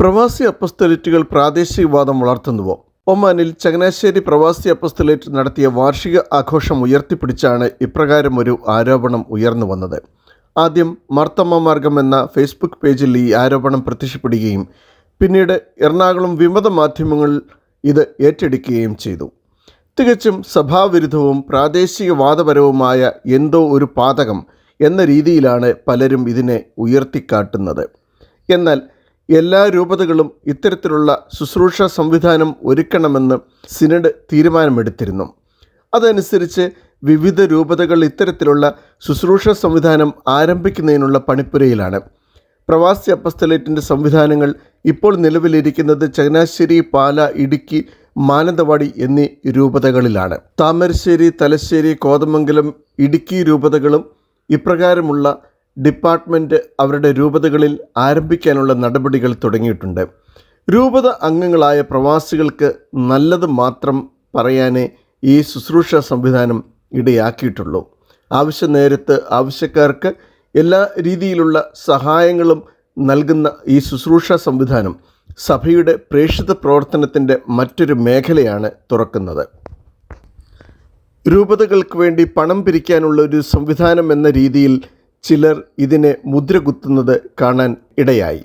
പ്രവാസി അപ്പസ്തലേറ്റുകൾ പ്രാദേശികവാദം വളർത്തുന്നുവോ? ഒമാനിൽ ചങ്ങനാശ്ശേരി പ്രവാസി അപ്പസ്തലേറ്റ് നടത്തിയ വാർഷിക ആഘോഷം ഉയർത്തിപ്പിടിച്ചാണ് ഇപ്രകാരം ഒരു ആരോപണം ഉയർന്നു വന്നത്. ആദ്യം മാർത്തമ്മ മാർഗം എന്ന ഫേസ്ബുക്ക് പേജിൽ ഈ ആരോപണം പ്രത്യക്ഷപ്പെടുകയും പിന്നീട് എറണാകുളം വിമത മാധ്യമങ്ങൾ ഇത് ഏറ്റെടുക്കുകയും ചെയ്തു. തികച്ചും സഭാവിരുദ്ധവും പ്രാദേശികവാദപരവുമായ എന്തോ ഒരു പാതകം എന്ന രീതിയിലാണ് പലരും ഇതിനെ ഉയർത്തിക്കാട്ടുന്നത്. എന്നാൽ എല്ലാ രൂപതകളും ഇത്തരത്തിലുള്ള ശുശ്രൂഷ സംവിധാനം ഒരുക്കണമെന്ന് സിനഡ് തീരുമാനമെടുത്തിരുന്നു. അതനുസരിച്ച് വിവിധ രൂപതകൾ ഇത്തരത്തിലുള്ള ശുശ്രൂഷ സംവിധാനം ആരംഭിക്കുന്നതിനുള്ള പണിപ്പുരയിലാണ്. പ്രവാസി അപ്പസ്തലേറ്റിന്റെ സംവിധാനങ്ങൾ ഇപ്പോൾ നിലവിലിരിക്കുന്നത് ചങ്ങനാശ്ശേരി പാല ഇടുക്കി മാനന്തവാടി എന്നീ രൂപതകളിലാണ്. താമരശ്ശേരി തലശ്ശേരി കോതമംഗലം ഇടുക്കി രൂപതകളും ഇപ്രകാരമുള്ള ഡിപ്പാർട്ട്മെന്റ് അവരുടെ രൂപതകളിൽ ആരംഭിക്കാനുള്ള നടപടികൾ തുടങ്ങിയിട്ടുണ്ട്. രൂപത അംഗങ്ങളായ പ്രവാസികൾക്ക് നല്ലത് മാത്രം പറയാനേ ഈ ശുശ്രൂഷ സംവിധാനം ഇടയാക്കിയിട്ടുള്ളൂ. ആവശ്യ നേരത്ത് ആവശ്യക്കാർക്ക് എല്ലാ രീതിയിലുള്ള സഹായങ്ങളും നൽകുന്ന ഈ ശുശ്രൂഷ സംവിധാനം സഭയുടെ പ്രേക്ഷിത പ്രവർത്തനത്തിന്റെ മറ്റൊരു മേഖലയാണ് തുറക്കുന്നത്. രൂപതകൾക്ക് വേണ്ടി പണം പിരിക്കാനുള്ള ഒരു സംവിധാനം എന്ന രീതിയിൽ ചിലർ ഇതിനെ മുദ്രകുത്തുന്നത് കാണാൻ ഇടയായി.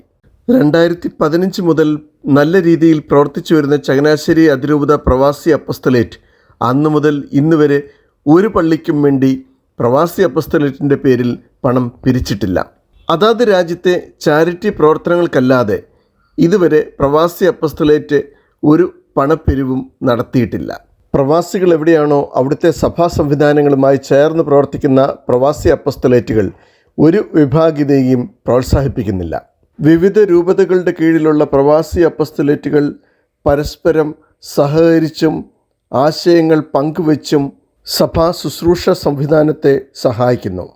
രണ്ടായിരത്തി പതിനഞ്ച് മുതൽ നല്ല രീതിയിൽ പ്രവർത്തിച്ചു വരുന്ന ചങ്ങനാശ്ശേരി അതിരൂപത പ്രവാസി അപ്പസ്തലേറ്റ് അന്നു മുതൽ ഇന്ന് വരെ ഒരു പള്ളിക്കും വേണ്ടി പ്രവാസി അപ്പസ്തലേറ്റിന്റെ പേരിൽ പണം പിരിച്ചിട്ടില്ല. അതാത് രാജ്യത്തെ ചാരിറ്റി പ്രവർത്തനങ്ങൾക്കല്ലാതെ ഇതുവരെ പ്രവാസി അപ്പസ്തലേറ്റ് ഒരു പണപ്പിരിവും നടത്തിയിട്ടില്ല. പ്രവാസികൾ എവിടെയാണോ അവിടുത്തെ സഭാ സംവിധാനങ്ങളുമായി ചേർന്ന് പ്രവർത്തിക്കുന്ന പ്രവാസി അപ്പസ്തലേറ്റുകൾ ഒരു വിഭാഗീയതയും പ്രോത്സാഹിപ്പിക്കുന്നില്ല. വിവിധ രൂപതകളുടെ കീഴിലുള്ള പ്രവാസി അപ്പസ്തലേറ്റുകൾ പരസ്പരം സഹകരിച്ചും ആശയങ്ങൾ പങ്കുവച്ചും സഭാ ശുശ്രൂഷ സംവിധാനത്തെ സഹായിക്കുന്നു.